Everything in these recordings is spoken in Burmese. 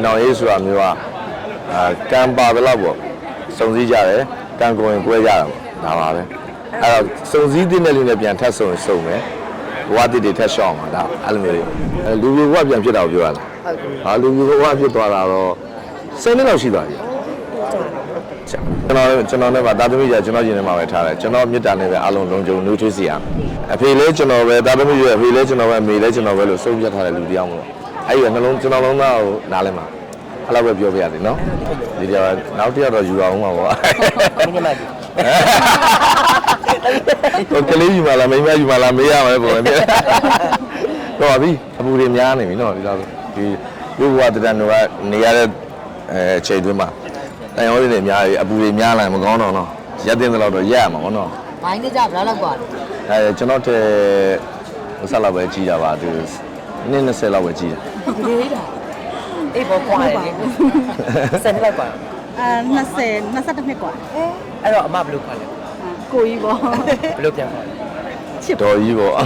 မ်တော်ရေးဆိုတာမျိုးကအာကံပါတော့ပေါ့စုံစည်းကြတယ်ကံကိုယ်ရင်ကွဲကြတာပေါ့ဒါပါပဲအဲ့တော့စုံစည်းတဲ့လူနဲ့ပြန်ထပ်စုံရင်စုံမယ်ဘဝတည်တည်ထပ်ရှောင်းမှာဒါအဲ့လိုမျိုးတွေအဲလူကြီးဘဝပြန်ဖြစ်တာကိုပြောရလားဟုတ်ကဲ့ဟာလူကြီးဘဝဖြစ်သွားတာတော့10နှစ်လောက်ရှိသွားပြီကျွန်တော်ကျွန်တော်နဲ့ပါတာသမီးကြီးကျွန်တော်ရင်ထဲမှာပဲထားတယ်ကျွန်တော်မြစ်တာနဲ့ပဲအလုံးလုံးကြုံနူးထွေးစီရအဖေလည်းကျွန်တော်ပဲတာသမီးကြီးအဖေလည်းကျွန်တော်ပဲအမေလည်းကျွန်တော်ပဲလို့ဆုံးဖြတ်ထားတဲ့လူတစ်ယောက်မို့ အဲ့ဒီကနှလုံးကျွန်တော်လုံးသားကိုနားလဲမှာအဲ့လိုပဲပြောပြရတယ်နော်ဒီတရားနောက်တစ်ယောက်တော့ယူအောင်ပါဗော မိနစ်မှကြီး ဟိုကလေးယူမလားမိန်းမယူမလားမေးရမယ်ပုံပဲတော့ပြီအပူတွေများနေပြီနော်ဒီတော့ဒီလူဘဝတတန်တို့ကနေရတဲ့အဲအချိန်တွင်းမှာတန်ရောတွေအများကြီးအပူတွေများလာရင်မကောင်းတော့နော်ရက်တင်တဲ့လောက်တော့ရက်ရမှာပေါ့နော် ဘိုင်းကြဘယ်လောက်กว่าလဲ အဲကျွန်တော်တဲ့ဟိုဆက်လောက်ပဲကြီးတာပါသူ နည်း20လောက်ပဲကြီးတာ ဒီလေးတာအေးဘောကွာလေစနေလောက်กว่า အဲ20 22နှစ်กว่า အဲ့တော့အမဘယ်လိုခွာလဲ ကိုကြီးပေါ့ ဘယ်လိုပြန်ခွာလဲ တော်ကြီးပေါ့အ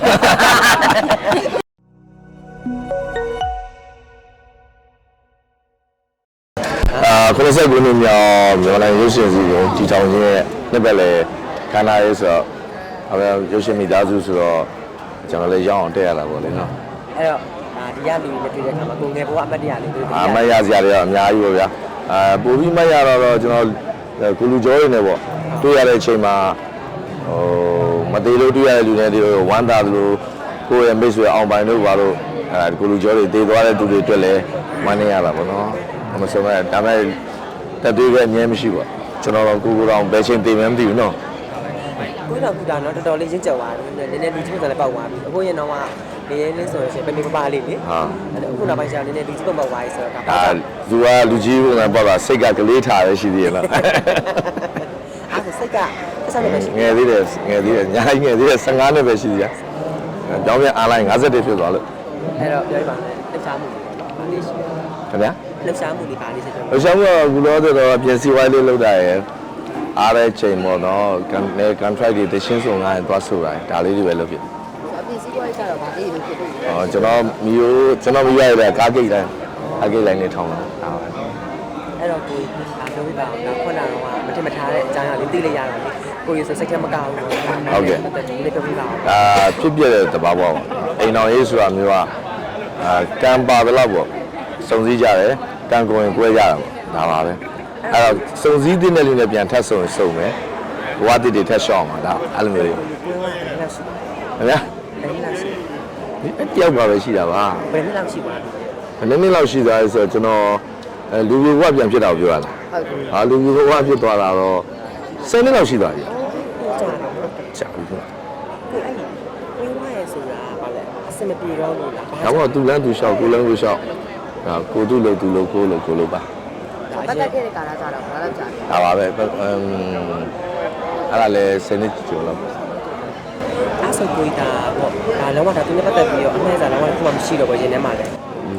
ာ90ခုနှစ်မြောက်မြန်မာနိုင်ငံရုပ်ရှင်စီကိုတည်ထောင်ခြင်းရဲ့နှစ်ပတ်လေခန္ဓာရေးဆိုတော့အဲရုပ်ရှင်မိသားစုဆိုတော့ကျွန်တော်လည်းရောက်အောင်တက်ရတာပေါ့လေနော် အဲ့တော့ ဒါဒီရလူတွေတွေ့တဲ့အခါမှာကိုငယ်ဘဝအမတ်တရားလေးတွေအာမတ်ရစရာတွေကတော့အများကြီးပေါ့ဗျာအာပိုပြီးမတ်ရတော့တော့ကျွန်တော်ကုလူကျော်ရနေပေါ့တွေ့ရတဲ့အချိန်မှာဟိုမသေးလို့တွေ့ရတဲ့လူတွေတွေဝမ်းသာသလိုကိုယ့်ရဲ့မိတ်ဆွေအောင်ပိုင်တို့ဘာလို့အဲကုလူကျော်တွေတည်သွားတဲ့သူတွေအတွက်လည်းဝမ်းနေရတာပေါ့နော်မဆုံးမဲ့ဒါမဲ့တက်သေးပဲအငြင်းမရှိပါကျွန်တော်တို့ကိုကိုတော့ဘယ်ချိန်တည်မှမသိဘူးနော်ကိုတော့ကူတာနော်တော်တော်လေးရင့်ကျက်သွားတယ်နည်းနည်းလူကြီးပုံစံလည်းပေါက်သွားပြီအခုရင်တော့က နေရင်းလေးဆိုလို့ရှိရင်ပမေပပလေးလေဟာအဲ့တော့အခုနောက်ပိုင်းကျတော့နည်းနည်းလူကြီးပုံပေါက်သွားပြီဆိုတော့ဒါဒါလူကလူကြီးပုံစံပေါ့တာစိတ်ကကလေးထားရရှိသေးရဲ့လားအဲ့ဒါစိတ်ကအစားလည်းပဲရှိငယ်သေးတယ်ငယ်သေးတယ်ညာကြီးငယ်သေးတယ်15နှစ်ပဲရှိသေးတယ်။ကြောင်းပြန်အားလိုက်50ဖြစ်သွားလို့အဲ့တော့ပြောပြပါမယ်လက်ချားမှုဘာလေးရှိခင်ဗျာလက်ချားမှုလေးဘာလေးရှိတယ်။အရှောင်းကဘူးလို့တော့ပြင်စီဝိုင်းလေးလောက်တာရယ်အားတဲ့ချိန်ပေါ့နော်ကန်နေ contract တွေတရှင်းစုံငါးရင်သွားဆိုတာဒါလေးတွေပဲလုပ်ဖြစ်အပြင်စီးပွားရေး ကတော့ဗာလေးလိုဖြစ်လို့။အော်ကျွန်တော်မီယိုကျွန်တော်မီရရတဲ့ကားဂိတ်တိုင်းကားဂိတ်တိုင်းနဲ့ထောင်းတာဒါပါပဲအဲ့တော့ကိုအာပြောပြပါအောင်ဒါခုနကတော့မထင်မထားတဲ့အကြောင်းအရာလေးသိလိုက်ရတာလေကိုရဆိုစိတ်ထဲမကောင်းဘူးဟုတ်ကဲ့ဒီလေးပြောပြပါအောင်။ဒါဖြစ်ပြတဲ့တဘာပေါ့ပါ။အိမ်တော်ရေးဆိုတာမျိုးကအာကံပါတော့ပေါ့စုံစည်းကြတယ်ကံကိုယ်ရင်ကွဲကြတာပေါ့ဒါပါပဲ။အဲ့တော့စုံစည်းတဲ့လူနဲ့ပြန်ထပ်စုံရင်စုံမယ်။ဘဝတည်တည်ထပ်ရှောင်းမှာဒါအဲ့လိုမျိုးတွေကိုယ်ကလည်းလောက်ရှိတယ်ခင်ဗျာဘယ်လိုလောက်ရှိဒီ အတယောက်ပါပဲရှိတာပါဘယ်လိုလောက်ရှိပါလဲဘယ်နှစ်နှစ်လောက်ရှိသွားလဲဆိုတော့ကျွန်တော်အဲလူကြီးဘဝပြန်ဖြစ်တာကိုပြောရတာဟုတ်ကဲ့ဟာလူကြီးဘဝဖြစ်သွားတာတော့10နှစ်လောက်ရှိသွားပြီကြာတယ်ကြာပြီကွာကိုအဲ့ဝင်းဝါရဲဆိုတာဗာလဲအစမပြေတော့လို့လားဒါမှမဟုတ်သူလန်းသူလျှောက်ကိုလန်းကိုလျှောက်ဟာကိုသူ့လို့သူလို့ကိုလို့ကိုလို့ပါပတ်သက်ခဲ့တဲ့ကာလကြတော့ဘာလို့ကြာလဲဒါပါပဲအမ်အဲ့ဒါလည်း10နှစ်ကျော်လောက်ပေါ့ အဲ့ဆိုကိုတာပေါ့ဒါလုံးဝဒါသူနဲ့ပတ်သက်ပြီးတော့အမှန်စားလုံးဝခုမှမရှိတော့ဘူးရင်ထဲမှာလဲ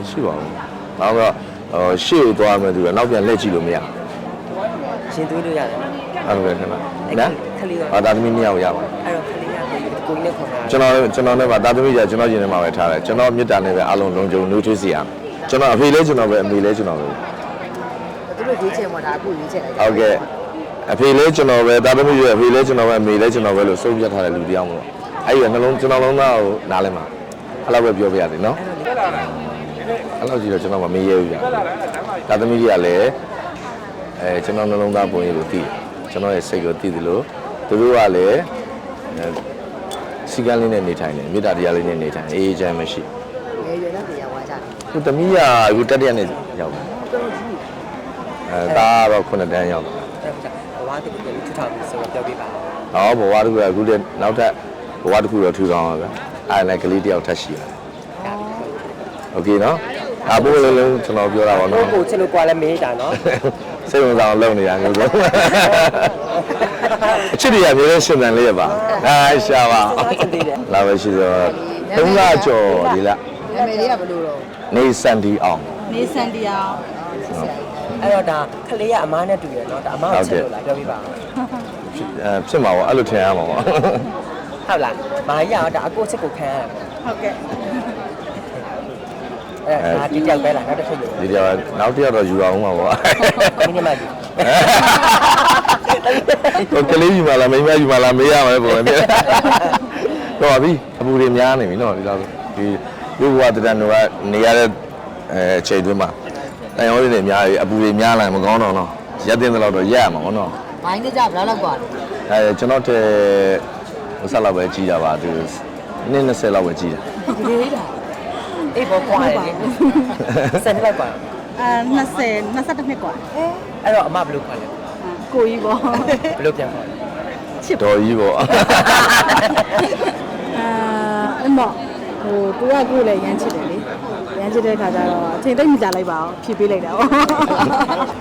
ရှိပါဘူးဒါမှမဟုတ်ဟိုရှေ့ကိုသွားမယ်သူကနောက်ပြန်လှည့်ကြည့်လို့မရရှင်သွေးလို့ရတယ်အဲ့လိုပဲခင်ဗျာအဲ့နော်ခလေးတော့ဟာဒါသမီးမြောက်ရပါအဲ့တော့ခလေးရကိုကိုနဲ့ခေါ်တာကျွန်တော်ကျွန်တော်နဲ့ပါတာသမီးကြီးကျွန်တော်ရင်ထဲမှာပဲထားတယ်ကျွန်တော်မြစ်တာနဲ့ပဲအလုံးလုံးကြုံနူးထွေးစီရကျွန်တော်အဖေလည်းကျွန်တော်ပဲအမေလည်းကျွန်တော်ပဲသူတို့ရွေးချယ်မှာဒါအခုရွေးချယ်လိုက်ဟုတ်ကဲ့ အဖေလည်းကျွန်တော်ပဲတာသမီးကြီးအဖေလည်းကျွန်တော်ပဲအမေလည်းကျွန်တော်ပဲလို့ဆုံးဖြတ်ထားတဲ့လူတစ်ယောက်မို့အဲ့ဒီကနှလုံးကျွန်တော်လုံးသားကိုနားလဲမှာအဲ့လိုပဲပြောပြရတယ်နော်အဲ့လိုကြည့်တော့ကျွန်တော်မမေးရဘူးဗျတာသမီးကြီးကလည်းအဲကျွန်တော်နှလုံးသားပုံရိပ်ကိုသိတယ်ကျွန်တော်ရဲ့စိတ်ကိုသိတယ်လို့သူတို့ကလည်းအဲစီကံလေးနဲ့နေထိုင်တယ်မေတ္တာတရားလေးနဲ့နေထိုင်အေးအေးချမ်းမရှိငယ်ရွယ်တဲ့နေရာဝါကြတယ်ခုသမီးကအခုတက်တရက်နဲ့ရောက်တယ်တော်ကြီးအဲဒါကတော့ခုနှစ်တန်းရောက်တယ် အဲ့ဒါဘဝတကူကိုထူထောင်ပြီးဆိုတော့ပြောပြပါဦး ။ဟောဘဝတစ်ခုကအခုတည်းနောက်ထပ်ဘဝတစ်ခုတော့ထူထောင်ပါဗျ။အဲ့ဒါလည်းကလေးတစ်ယောက်ထပ်ရှိရတယ်။โอเคနော်။ဒါပို့လုံးလုံးကျွန်တော်ပြောတာပါ ကို နော် ကိုချစ်လို့ကွာလဲမေးတာနော် ။စိတ်ဝင်စားအောင်လုပ်နေရမျိုးဆုံး။အချစ်တွေကမျိုးရှင်တန်လေးရပါ။ဟာရှာပါ။လာပဲရှိတော့သုံးလကျော်ဒီလား နာမည်လေးကဘယ်လိုတော့ နေစန်ဒီအောင် နေစန်တရား အဲ့တော့ဒါခလေးကအမားနဲ့တူရနော်ဒါအမားကိုချစ်လို့လားပြောပြပါဦးဖြစ်အဲဖြစ်မှာပေါ့အဲ့လိုထင်ရမှာပေါ့ဟုတ်လားမာကြီးကဒါအကိုချစ်ကိုခံရတယ်ဟုတ်ကဲ့အဲ့ဒါဒီကြောက်ပဲလားနောက်တစ်ချက်ယူဒီတရားနောက်တစ်ယောက်တော့ယူအောင်ပါဗောမိနစ်မှယူဟိုကလေးယူမလားမိန်းမယူမလားမေးရမယ်ပုံစံမျိုးတော့ပါပြီအပူတွေများနေပြီနော်ဒီတော့ဒီရုပ်ဘဝတရံတို့ကနေရတဲ့အဲချိန်တွင်းမှာ တိုင်ရောတွေများပြီအပူတွေများလာရင်မကောင်းတော့နော်ရက်တင်တဲ့လောက်တော့ရက်ရမှာဗောနော် ဘိုင်းကြဘယ်လောက်กว่า အဲကျွန်တော်တဲ့ဟိုဆက်လောက်ပဲကြီးတာပါသူနည်း20လောက်ပဲကြီးတာ ဒီလေးတာ အေးဘောကွာလေစနေလိုက်ကွာ အာ20 22နှစ်กว่า အဲ့တော့အမဘယ်လိုခွာလဲ အာကိုကြီးပေါ့ ဘယ်လိုပြန်ခွာလဲ တော်ကြီးပေါ့ အာအမေဟိုကိုကကိုလည်းရမ်းချစ်တယ်လေရ မ်းချစ်တဲ့ခါကျတော့အချိန်သိမ့်မကြလိုက်ပါဘူးဖြည့်ပေးလိုက်တာပေါ့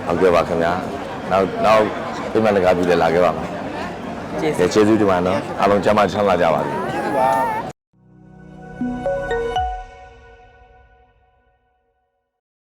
ဟုတ်ကဲ့ပါခင်ဗျာနောက်နောက်ပြမလကားပြလေလာခဲ့ပါမယ်ကျေးဇူးကျေးဇူးတင်ပါနော်အားလုံးကျမ်းမချမ်းသာကြပါစေပါ